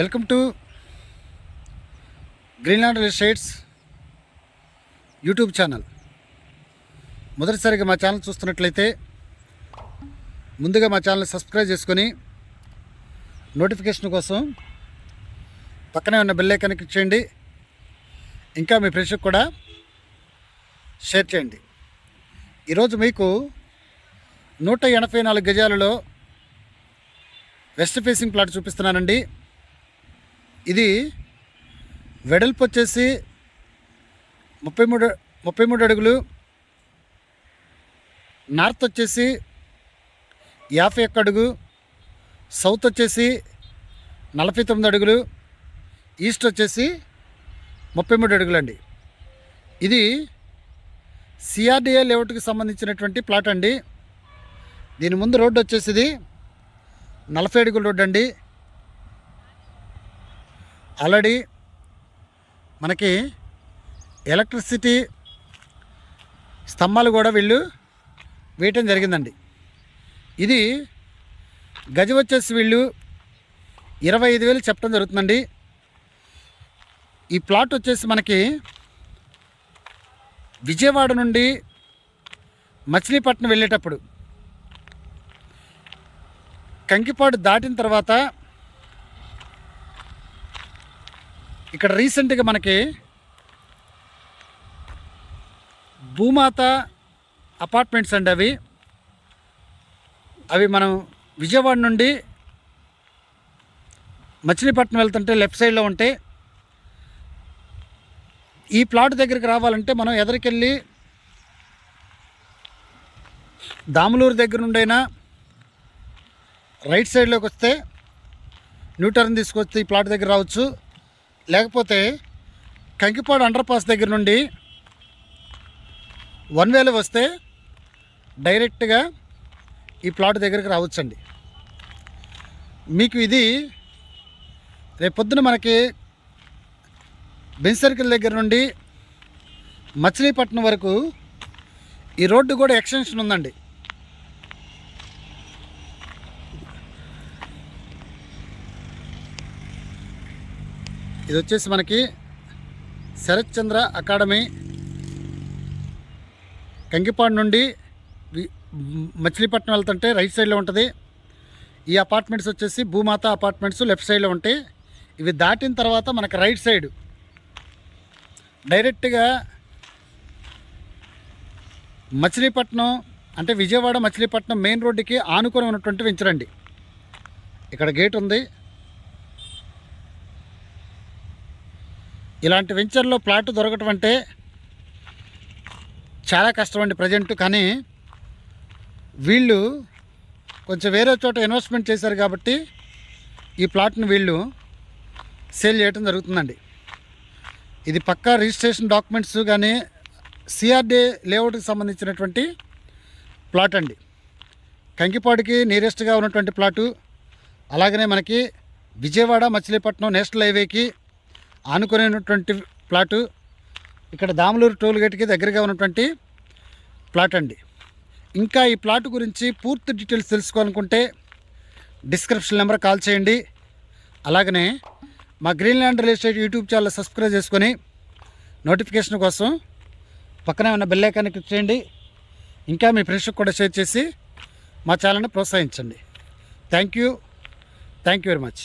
Welcome to Greenland real estates YouTube channel. మొదటిసారిగా మా channel చూస్తున్నట్లయితే ముందుగా మా ఛానల్ సబ్స్క్రైబ్ చేసుకొని నోటిఫికేషన్ కోసం పక్కనే ఉన్న బెల్ ఐకాన్ క్లిక్ చేయండి. ఇంకా మీ ఫ్రెండ్స్కి కూడా షేర్ చేయండి. ఈరోజు మీకు నూట ఎనభై నాలుగు గజాలలో వెస్ట్ ఫేసింగ్ ప్లాట్ చూపిస్తున్నానండి. ఇది వెడల్పు వచ్చేసి ముప్పై మూడు ముప్పై మూడు అడుగులు. నార్త్ వచ్చేసి యాభై ఒక్క అడుగు. సౌత్ వచ్చేసి నలభై తొమ్మిది అడుగులు. ఈస్ట్ వచ్చేసి ముప్పై మూడు అడుగులండి. ఇది సిఆర్డిఏ లేఅవుట్కి సంబంధించినటువంటి ప్లాట్ అండి. దీని ముందు రోడ్డు వచ్చేసి ఇది నలభై అడుగుల రోడ్డు అండి. ఆల్రెడీ మనకి ఎలక్ట్రిసిటీ స్తంభాలు కూడా వీళ్ళు వేయటం జరిగిందండి. ఇది గజం వచ్చేసి వీళ్ళు ఇరవై ఐదు వేలు చెప్పడం జరుగుతుందండి. ఈ ప్లాట్ వచ్చేసి మనకి విజయవాడ నుండి మచిలీపట్నం వెళ్ళేటప్పుడు కంకిపాడు దాటిన తర్వాత ఇక్కడ రీసెంట్గా మనకి భూమాత అపార్ట్మెంట్స్ అండి అవి. అవి మనం విజయవాడ నుండి మచిలీపట్నం వెళ్తుంటే లెఫ్ట్ సైడ్లో ఉంటే ఈ ప్లాట్ దగ్గరికి రావాలంటే మనం ఎదరికెళ్ళి దాములూరు దగ్గర నుండైనా రైట్ సైడ్లోకి వస్తే న్యూటర్న్ తీసుకొస్తే ఈ ప్లాట్ దగ్గర రావచ్చు. లేకపోతే కంకిపాడు అండర్ పాస్ దగ్గర నుండి వన్ వేలో వస్తే డైరెక్ట్గా ఈ ప్లాట్ దగ్గరికి రావచ్చండి. మీకు ఇది రేపొద్దున మనకి బెంచ్ సర్కిల్ దగ్గర నుండి మచిలీపట్నం వరకు ఈ రోడ్డు కూడా ఎక్స్టెన్షన్ ఉందండి. ఇది వచ్చేసి మనకి శరత్ చంద్ర అకాడమీ కంకిపాడు నుండి మచిలీపట్నం వెళ్తుంటే రైట్ సైడ్లో ఉంటుంది. ఈ అపార్ట్మెంట్స్ వచ్చేసి భూమాత అపార్ట్మెంట్స్ లెఫ్ట్ సైడ్లో ఉంటాయి. ఇవి దాటిన తర్వాత మనకి రైట్ సైడ్ డైరెక్ట్గా మచిలీపట్నం అంటే విజయవాడ మచిలీపట్నం మెయిన్ రోడ్డుకి ఆనుకొని ఉన్నటువంటి వెంచరండి ఇక్కడ గేట్ ఉంది. ఇలాంటి వెంచర్లో ప్లాట్ దొరకటం అంటే చాలా కష్టం అండి ప్రజెంట్ కానీ వీళ్ళు కొంచెం వేరే చోట ఇన్వెస్ట్మెంట్ చేశారు కాబట్టి ఈ ప్లాట్ని వీళ్ళు సేల్ చేయడం జరుగుతుందండి. ఇది పక్కా రిజిస్ట్రేషన్ డాక్యుమెంట్స్ కానీ సిఆర్డే లేఅవుట్కి సంబంధించినటువంటి ప్లాట్ అండి. కంకిపాడుకి నియరెస్ట్గా ఉన్నటువంటి ప్లాటు అలాగనే మనకి విజయవాడ మచిలీపట్నం నేషనల్ హైవేకి ఆనుకునేటువంటి ప్లాటు ఇక్కడ దామలూరు టోల్ గేట్కి దగ్గరగా ఉన్నటువంటి ప్లాట్ అండి. ఇంకా ఈ ప్లాట్ గురించి పూర్తి డీటెయిల్స్ తెలుసుకోవాలనుకుంటే డిస్క్రిప్షన్ నెంబర్ కాల్ చేయండి. అలాగనే మా Greenland real estate YouTube channel subscribe చేసుకొని నోటిఫికేషన్ కోసం పక్కనే ఉన్న బెల్ ఐకాన్ని క్లిక్ చేయండి. ఇంకా మీ ఫ్రెండ్స్కి కూడా షేర్ చేసి మా ఛానల్ని ప్రోత్సహించండి. Thank you. Thank you very much.